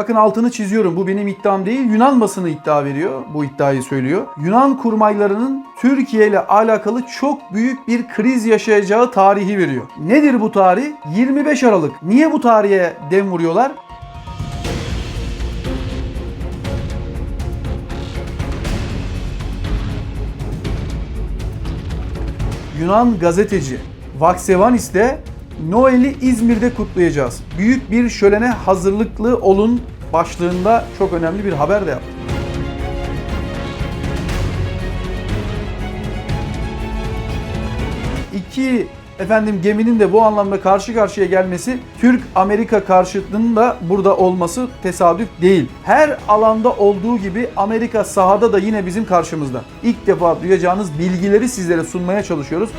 Bakın altını çiziyorum. Bu benim iddiam değil. Yunan basını iddia veriyor. Bu iddiayı söylüyor. Yunan kurmaylarının Türkiye ile alakalı çok büyük bir kriz yaşayacağı tarihi veriyor. Nedir bu tarih? 25 Aralık. Niye bu tarihe dem vuruyorlar? Yunan gazeteci Vaksevanis de Noel'i İzmir'de kutlayacağız. Büyük bir şölene hazırlıklı olun başlığında çok önemli bir haber de yaptı. İki efendim geminin de bu anlamda karşı karşıya gelmesi Türk-Amerika karşıtlığının da burada olması tesadüf değil. Her alanda olduğu gibi Amerika sahada da yine bizim karşımızda. İlk defa duyacağınız bilgileri sizlere sunmaya çalışıyoruz.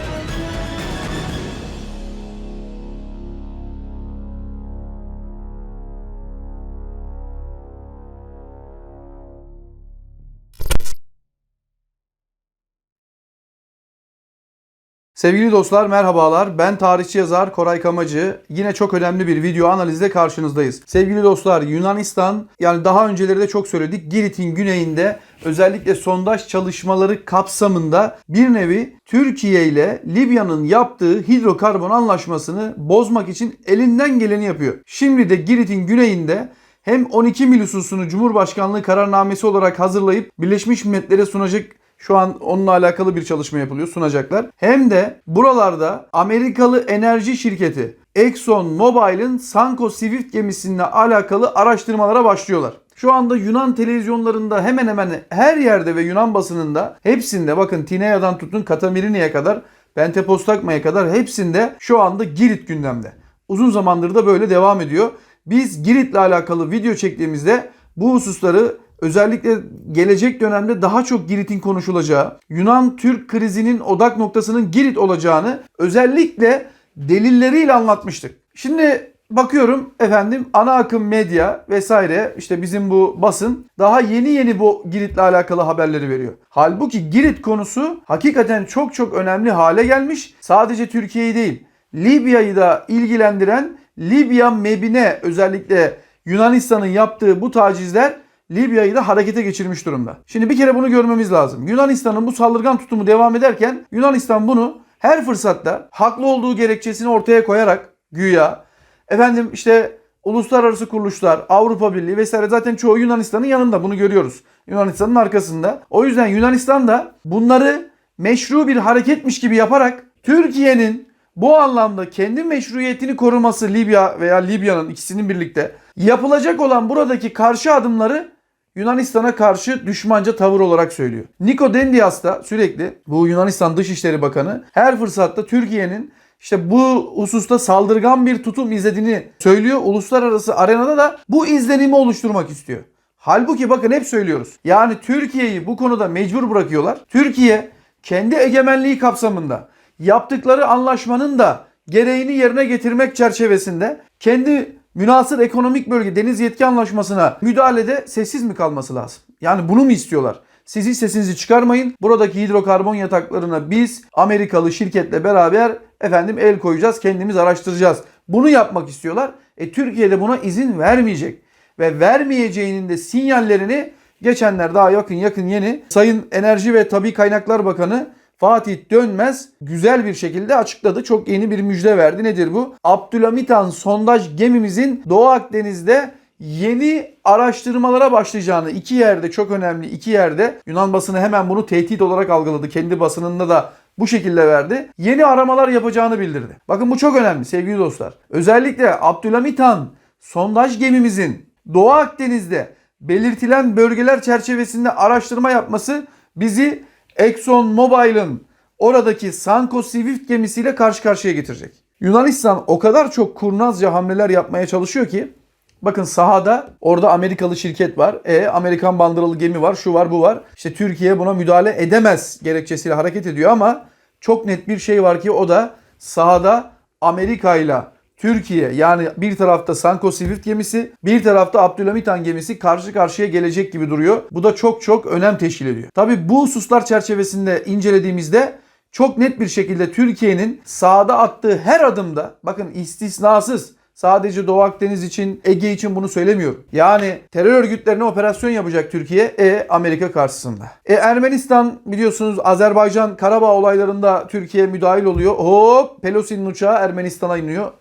Sevgili dostlar merhabalar. Ben tarihçi yazar Koray Kamacı. Yine çok önemli bir video analizde karşınızdayız. Sevgili dostlar Yunanistan yani daha önceleri de çok söyledik. Girit'in güneyinde özellikle sondaj çalışmaları kapsamında bir nevi Türkiye ile Libya'nın yaptığı hidrokarbon anlaşmasını bozmak için elinden geleni yapıyor. Şimdi de Girit'in güneyinde hem 12 mil hususunu Cumhurbaşkanlığı kararnamesi olarak hazırlayıp Birleşmiş Milletler'e sunacak şu an onunla alakalı bir çalışma yapılıyor, sunacaklar. Hem de buralarda Amerikalı enerji şirketi Exxon Mobil'in Sanko Swift gemisine alakalı araştırmalara başlıyorlar. Şu anda Yunan televizyonlarında hemen hemen her yerde ve Yunan basınında hepsinde bakın Tinea'dan tutun Katamirini'ye kadar Pentepostakma'ya kadar hepsinde şu anda Girit gündemde. Uzun zamandır da böyle devam ediyor. Biz Girit'le alakalı video çektiğimizde bu hususları özellikle gelecek dönemde daha çok Girit'in konuşulacağı, Yunan-Türk krizinin odak noktasının Girit olacağını özellikle delilleriyle anlatmıştık. Şimdi bakıyorum efendim ana akım medya vesaire işte bizim bu basın daha yeni yeni bu Girit'le alakalı haberleri veriyor. Halbuki Girit konusu hakikaten çok çok önemli hale gelmiş. Sadece Türkiye'yi değil Libya'yı da ilgilendiren Libya MEB'ine özellikle Yunanistan'ın yaptığı bu tacizler Libya'yı da harekete geçirmiş durumda. Şimdi bir kere bunu görmemiz lazım. Yunanistan'ın bu saldırgan tutumu devam ederken Yunanistan bunu her fırsatta haklı olduğu gerekçesini ortaya koyarak güya efendim işte uluslararası kuruluşlar, Avrupa Birliği vesaire zaten çoğu Yunanistan'ın yanında bunu görüyoruz. Yunanistan'ın arkasında. O yüzden Yunanistan da bunları meşru bir hareketmiş gibi yaparak Türkiye'nin bu anlamda kendi meşruiyetini koruması Libya veya Libya'nın ikisinin birlikte yapılacak olan buradaki karşı adımları Yunanistan'a karşı düşmanca tavır olarak söylüyor. Niko Dendias da sürekli bu Yunanistan Dışişleri Bakanı her fırsatta Türkiye'nin işte bu hususta saldırgan bir tutum izlediğini söylüyor. Uluslararası arenada da bu izlenimi oluşturmak istiyor. Halbuki bakın hep söylüyoruz. Yani Türkiye'yi bu konuda mecbur bırakıyorlar. Türkiye kendi egemenliği kapsamında yaptıkları anlaşmanın da gereğini yerine getirmek çerçevesinde kendi münasır ekonomik bölge deniz yetki anlaşmasına müdahalede sessiz mi kalması lazım? Yani bunu mu istiyorlar? Siz hiç sesinizi çıkarmayın. Buradaki hidrokarbon yataklarına biz Amerikalı şirketle beraber efendim el koyacağız, kendimiz araştıracağız. Bunu yapmak istiyorlar. E Türkiye de buna izin vermeyecek ve vermeyeceğinin de sinyallerini geçenler daha yakın yakın yeni Sayın Enerji ve Tabi Kaynaklar Bakanı Fatih Dönmez güzel bir şekilde açıkladı. Çok yeni bir müjde verdi. Nedir bu? Abdülhamitan sondaj gemimizin Doğu Akdeniz'de yeni araştırmalara başlayacağını iki yerde çok önemli iki yerde Yunan basını hemen bunu tehdit olarak algıladı. Kendi basınında da bu şekilde verdi. Yeni aramalar yapacağını bildirdi. Bakın bu çok önemli sevgili dostlar. Özellikle Abdülhamitan sondaj gemimizin Doğu Akdeniz'de belirtilen bölgeler çerçevesinde araştırma yapması bizi Exxon Mobil'ın oradaki Sanko Swift gemisiyle karşı karşıya getirecek. Yunanistan o kadar çok kurnazca hamleler yapmaya çalışıyor ki bakın sahada orada Amerikalı şirket var. E Amerikan bandıralı gemi var, şu var, bu var. İşte Türkiye buna müdahale edemez gerekçesiyle hareket ediyor ama çok net bir şey var ki o da sahada Amerika ile Türkiye yani bir tarafta Sanko Swift gemisi, bir tarafta Abdülhamit gemisi karşı karşıya gelecek gibi duruyor. Bu da çok çok önem teşkil ediyor. Tabi bu hususlar çerçevesinde incelediğimizde çok net bir şekilde Türkiye'nin sahada attığı her adımda bakın istisnasız Sadece Doğu Akdeniz için, Ege için bunu söylemiyorum. Yani terör örgütlerine operasyon yapacak Türkiye e Amerika karşısında. E Ermenistan biliyorsunuz Azerbaycan Karabağ olaylarında Türkiye müdahil oluyor. Hop Pelosi'nin uçağı Ermenistan'a iniyor.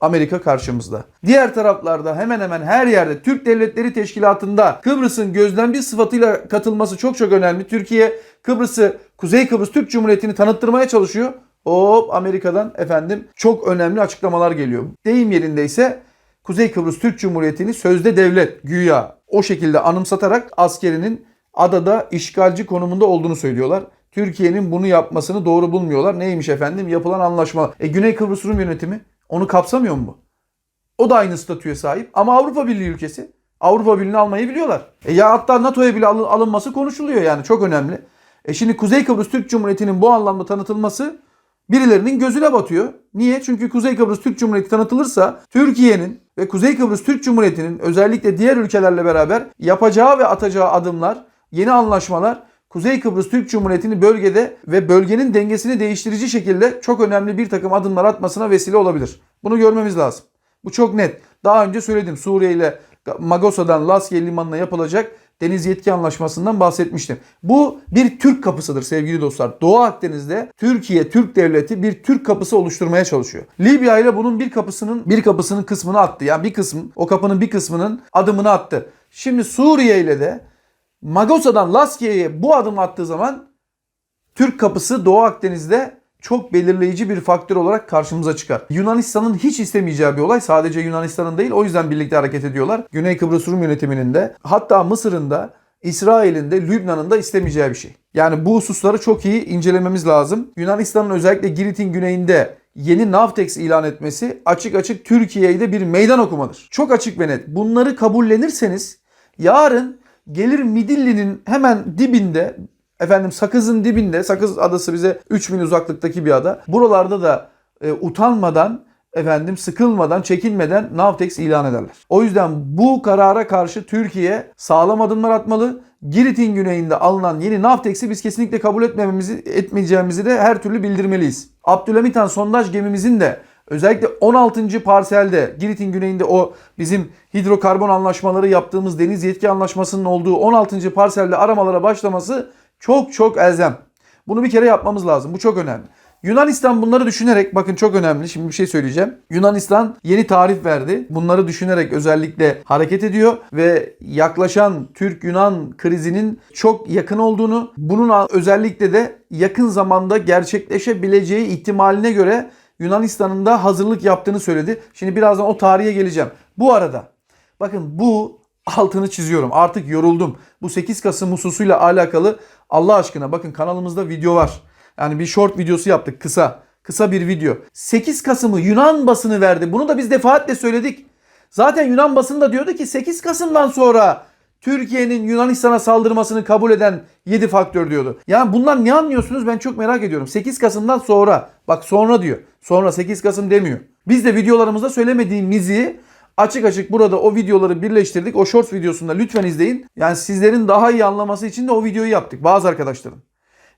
Amerika karşımızda. Diğer taraflarda hemen hemen her yerde Türk Devletleri Teşkilatı'nda Kıbrıs'ın gözlemci sıfatıyla katılması çok çok önemli. Türkiye Kıbrıs'ı Kuzey Kıbrıs Türk Cumhuriyeti'ni tanıttırmaya çalışıyor. Hop Amerika'dan efendim çok önemli açıklamalar geliyor. Deyim yerindeyse Kuzey Kıbrıs Türk Cumhuriyeti'ni sözde devlet güya o şekilde anımsatarak askerinin adada işgalci konumunda olduğunu söylüyorlar. Türkiye'nin bunu yapmasını doğru bulmuyorlar. Neymiş efendim? Yapılan anlaşma. E Güney Kıbrıs Rum yönetimi onu kapsamıyor mu? O da aynı statüye sahip ama Avrupa Birliği ülkesi. Avrupa Birliği'ni almayı biliyorlar. E ya hatta NATO'ya bile alın- alınması konuşuluyor yani çok önemli. E şimdi Kuzey Kıbrıs Türk Cumhuriyeti'nin bu anlamda tanıtılması birilerinin gözüne batıyor. Niye? Çünkü Kuzey Kıbrıs Türk Cumhuriyeti tanıtılırsa Türkiye'nin ve Kuzey Kıbrıs Türk Cumhuriyeti'nin özellikle diğer ülkelerle beraber yapacağı ve atacağı adımlar, yeni anlaşmalar Kuzey Kıbrıs Türk Cumhuriyeti'ni bölgede ve bölgenin dengesini değiştirici şekilde çok önemli bir takım adımlar atmasına vesile olabilir. Bunu görmemiz lazım. Bu çok net. Daha önce söyledim Suriye ile Magosa'dan Laskiye limanına yapılacak deniz yetki anlaşmasından bahsetmiştim. Bu bir Türk kapısıdır sevgili dostlar. Doğu Akdeniz'de Türkiye, Türk devleti bir Türk kapısı oluşturmaya çalışıyor. Libya ile bunun bir kapısının bir kapısının kısmını attı. Yani bir kısım o kapının bir kısmının adımını attı. Şimdi Suriye ile de Magosa'dan Laskiye'ye bu adım attığı zaman Türk kapısı Doğu Akdeniz'de çok belirleyici bir faktör olarak karşımıza çıkar. Yunanistan'ın hiç istemeyeceği bir olay sadece Yunanistan'ın değil o yüzden birlikte hareket ediyorlar. Güney Kıbrıs Rum yönetiminin de hatta Mısır'ın da İsrail'in de Lübnan'ın da istemeyeceği bir şey. Yani bu hususları çok iyi incelememiz lazım. Yunanistan'ın özellikle Girit'in güneyinde yeni Navtex ilan etmesi açık açık Türkiye'ye de bir meydan okumadır. Çok açık ve net. Bunları kabullenirseniz yarın gelir Midilli'nin hemen dibinde efendim Sakız'ın dibinde Sakız adası bize 3 mil uzaklıktaki bir ada. Buralarda da e, utanmadan efendim sıkılmadan, çekinmeden Navtex ilan ederler. O yüzden bu karara karşı Türkiye sağlam adımlar atmalı. Girit'in güneyinde alınan yeni Navtex'i biz kesinlikle kabul etmememizi etmeyeceğimizi de her türlü bildirmeliyiz. Abdülhamit Han sondaj gemimizin de özellikle 16. parselde Girit'in güneyinde o bizim hidrokarbon anlaşmaları yaptığımız deniz yetki anlaşmasının olduğu 16. parselde aramalara başlaması çok çok elzem. Bunu bir kere yapmamız lazım. Bu çok önemli. Yunanistan bunları düşünerek bakın çok önemli şimdi bir şey söyleyeceğim. Yunanistan yeni tarif verdi. Bunları düşünerek özellikle hareket ediyor ve yaklaşan Türk-Yunan krizinin çok yakın olduğunu, bunun özellikle de yakın zamanda gerçekleşebileceği ihtimaline göre Yunanistan'ın da hazırlık yaptığını söyledi. Şimdi birazdan o tarihe geleceğim. Bu arada bakın bu altını çiziyorum. Artık yoruldum. Bu 8 Kasım hususuyla alakalı Allah aşkına bakın kanalımızda video var. Yani bir short videosu yaptık kısa. Kısa bir video. 8 Kasım'ı Yunan basını verdi. Bunu da biz defaatle söyledik. Zaten Yunan basını da diyordu ki 8 Kasım'dan sonra Türkiye'nin Yunanistan'a saldırmasını kabul eden 7 faktör diyordu. Yani bundan ne anlıyorsunuz ben çok merak ediyorum. 8 Kasım'dan sonra bak sonra diyor. Sonra 8 Kasım demiyor. Biz de videolarımızda söylemediğimizi açık açık burada o videoları birleştirdik. O shorts videosunda lütfen izleyin. Yani sizlerin daha iyi anlaması için de o videoyu yaptık bazı arkadaşların.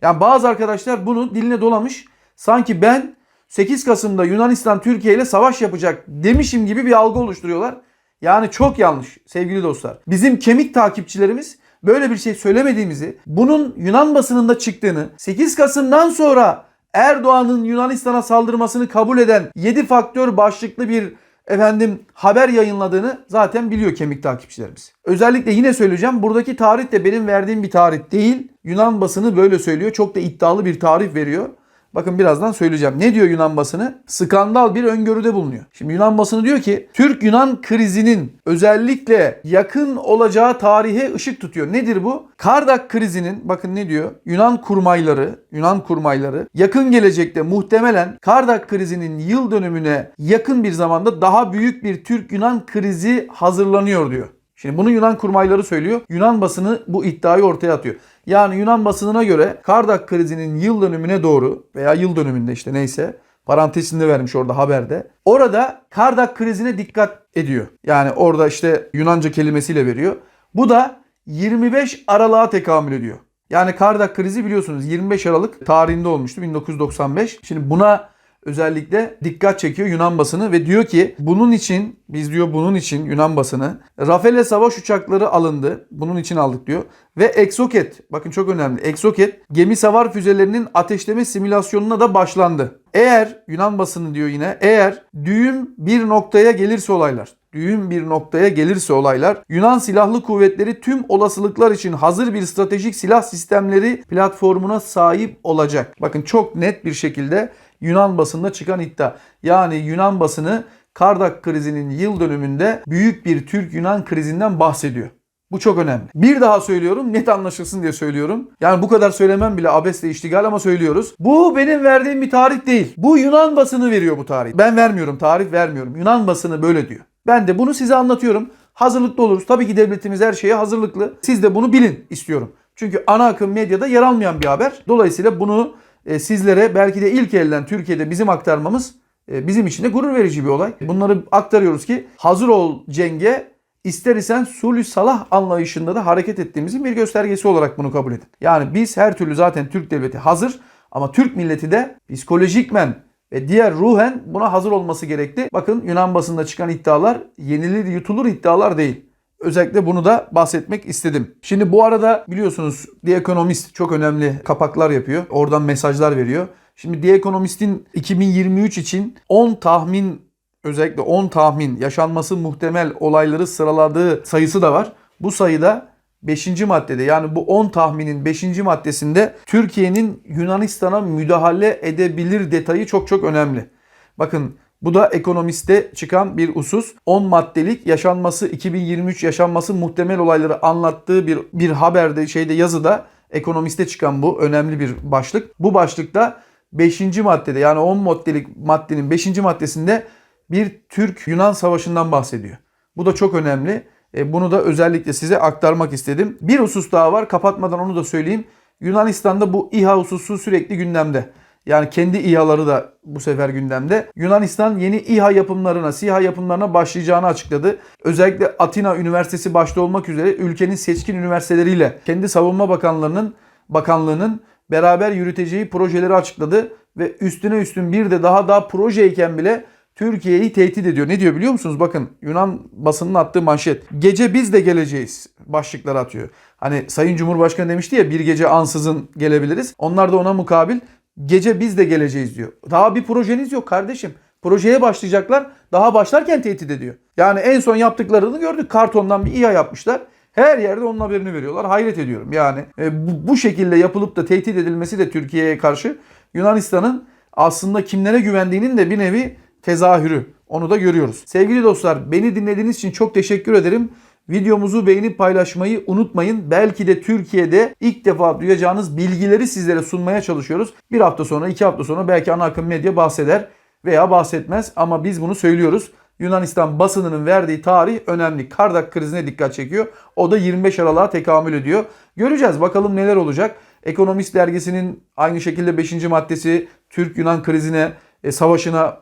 Yani bazı arkadaşlar bunu diline dolamış. Sanki ben 8 Kasım'da Yunanistan Türkiye ile savaş yapacak demişim gibi bir algı oluşturuyorlar. Yani çok yanlış sevgili dostlar. Bizim kemik takipçilerimiz böyle bir şey söylemediğimizi, bunun Yunan basınında çıktığını, 8 Kasım'dan sonra Erdoğan'ın Yunanistan'a saldırmasını kabul eden 7 faktör başlıklı bir efendim haber yayınladığını zaten biliyor kemik takipçilerimiz. Özellikle yine söyleyeceğim buradaki tarih de benim verdiğim bir tarih değil. Yunan basını böyle söylüyor. Çok da iddialı bir tarih veriyor. Bakın birazdan söyleyeceğim. Ne diyor Yunan basını? Skandal bir öngörüde bulunuyor. Şimdi Yunan basını diyor ki Türk-Yunan krizinin özellikle yakın olacağı tarihe ışık tutuyor. Nedir bu? Kardak krizinin bakın ne diyor? Yunan kurmayları, Yunan kurmayları yakın gelecekte muhtemelen Kardak krizinin yıl dönümüne yakın bir zamanda daha büyük bir Türk-Yunan krizi hazırlanıyor diyor. Şimdi bunu Yunan kurmayları söylüyor. Yunan basını bu iddiayı ortaya atıyor. Yani Yunan basınına göre Kardak krizinin yıl dönümüne doğru veya yıl dönümünde işte neyse parantezinde vermiş orada haberde. Orada Kardak krizine dikkat ediyor. Yani orada işte Yunanca kelimesiyle veriyor. Bu da 25 Aralık'a tekamül ediyor. Yani Kardak krizi biliyorsunuz 25 Aralık tarihinde olmuştu 1995. Şimdi buna özellikle dikkat çekiyor Yunan basını ve diyor ki bunun için biz diyor bunun için Yunan basını Rafale savaş uçakları alındı. Bunun için aldık diyor. Ve Exocet bakın çok önemli. Exocet gemi savar füzelerinin ateşleme simülasyonuna da başlandı. Eğer Yunan basını diyor yine eğer düğüm bir noktaya gelirse olaylar düğüm bir noktaya gelirse olaylar Yunan Silahlı Kuvvetleri tüm olasılıklar için hazır bir stratejik silah sistemleri platformuna sahip olacak. Bakın çok net bir şekilde Yunan basında çıkan iddia. Yani Yunan basını Kardak krizinin yıl dönümünde büyük bir Türk-Yunan krizinden bahsediyor. Bu çok önemli. Bir daha söylüyorum net anlaşılsın diye söylüyorum. Yani bu kadar söylemem bile abesle iştigal ama söylüyoruz. Bu benim verdiğim bir tarih değil. Bu Yunan basını veriyor bu tarihi. Ben vermiyorum tarih vermiyorum. Yunan basını böyle diyor. Ben de bunu size anlatıyorum. Hazırlıklı oluruz. Tabii ki devletimiz her şeye hazırlıklı. Siz de bunu bilin istiyorum. Çünkü ana akım medyada yer almayan bir haber. Dolayısıyla bunu sizlere belki de ilk elden Türkiye'de bizim aktarmamız e, bizim için de gurur verici bir olay. Bunları aktarıyoruz ki hazır ol cenge ister isen sulh salah anlayışında da hareket ettiğimizin bir göstergesi olarak bunu kabul edin. Yani biz her türlü zaten Türk devleti hazır ama Türk milleti de psikolojikmen ve diğer ruhen buna hazır olması gerekti. Bakın Yunan basında çıkan iddialar yenilir yutulur iddialar değil. Özellikle bunu da bahsetmek istedim. Şimdi bu arada biliyorsunuz The Economist çok önemli kapaklar yapıyor. Oradan mesajlar veriyor. Şimdi The Economist'in 2023 için 10 tahmin özellikle 10 tahmin yaşanması muhtemel olayları sıraladığı sayısı da var. Bu sayıda 5. maddede yani bu 10 tahminin 5. maddesinde Türkiye'nin Yunanistan'a müdahale edebilir detayı çok çok önemli. Bakın bu da ekonomiste çıkan bir husus. 10 maddelik yaşanması 2023 yaşanması muhtemel olayları anlattığı bir bir haberde şeyde yazıda ekonomiste çıkan bu önemli bir başlık. Bu başlıkta 5. maddede yani 10 maddelik maddenin 5. maddesinde bir Türk-Yunan savaşından bahsediyor. Bu da çok önemli. E, Bunu da özellikle size aktarmak istedim. Bir husus daha var. Kapatmadan onu da söyleyeyim. Yunanistan'da bu İHA hususu sürekli gündemde. Yani kendi İHA'ları da bu sefer gündemde. Yunanistan yeni İHA yapımlarına, SİHA yapımlarına başlayacağını açıkladı. Özellikle Atina Üniversitesi başta olmak üzere ülkenin seçkin üniversiteleriyle kendi savunma bakanlarının bakanlığının beraber yürüteceği projeleri açıkladı ve üstüne üstün bir de daha daha projeyken bile Türkiye'yi tehdit ediyor. Ne diyor biliyor musunuz? Bakın Yunan basının attığı manşet. Gece biz de geleceğiz başlıkları atıyor. Hani Sayın Cumhurbaşkanı demişti ya bir gece ansızın gelebiliriz. Onlar da ona mukabil gece biz de geleceğiz diyor. Daha bir projeniz yok kardeşim. Projeye başlayacaklar. Daha başlarken tehdit ediyor. Yani en son yaptıklarını gördük. Kartondan bir İHA yapmışlar. Her yerde onun haberini veriyorlar. Hayret ediyorum. Yani e, bu, bu şekilde yapılıp da tehdit edilmesi de Türkiye'ye karşı Yunanistan'ın aslında kimlere güvendiğinin de bir nevi tezahürü. Onu da görüyoruz. Sevgili dostlar beni dinlediğiniz için çok teşekkür ederim. Videomuzu beğenip paylaşmayı unutmayın. Belki de Türkiye'de ilk defa duyacağınız bilgileri sizlere sunmaya çalışıyoruz. Bir hafta sonra, iki hafta sonra belki ana akım medya bahseder veya bahsetmez ama biz bunu söylüyoruz. Yunanistan basınının verdiği tarih önemli. Kardak krizine dikkat çekiyor. O da 25 Aralık'a tekamül ediyor. Göreceğiz bakalım neler olacak. Ekonomist dergisinin aynı şekilde 5. maddesi Türk-Yunan krizine, e, savaşına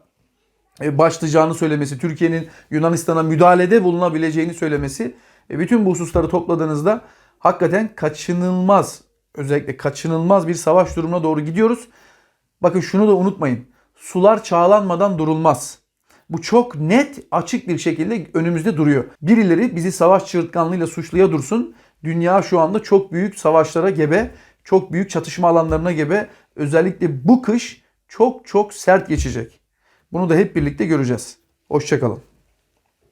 başlayacağını söylemesi, Türkiye'nin Yunanistan'a müdahalede bulunabileceğini söylemesi, e, bütün bu hususları topladığınızda hakikaten kaçınılmaz, özellikle kaçınılmaz bir savaş durumuna doğru gidiyoruz. Bakın şunu da unutmayın. Sular çağlanmadan durulmaz. Bu çok net, açık bir şekilde önümüzde duruyor. Birileri bizi savaş çığırtkanlığıyla suçluya dursun. Dünya şu anda çok büyük savaşlara gebe, çok büyük çatışma alanlarına gebe. Özellikle bu kış çok çok sert geçecek. Bunu da hep birlikte göreceğiz. Hoşçakalın.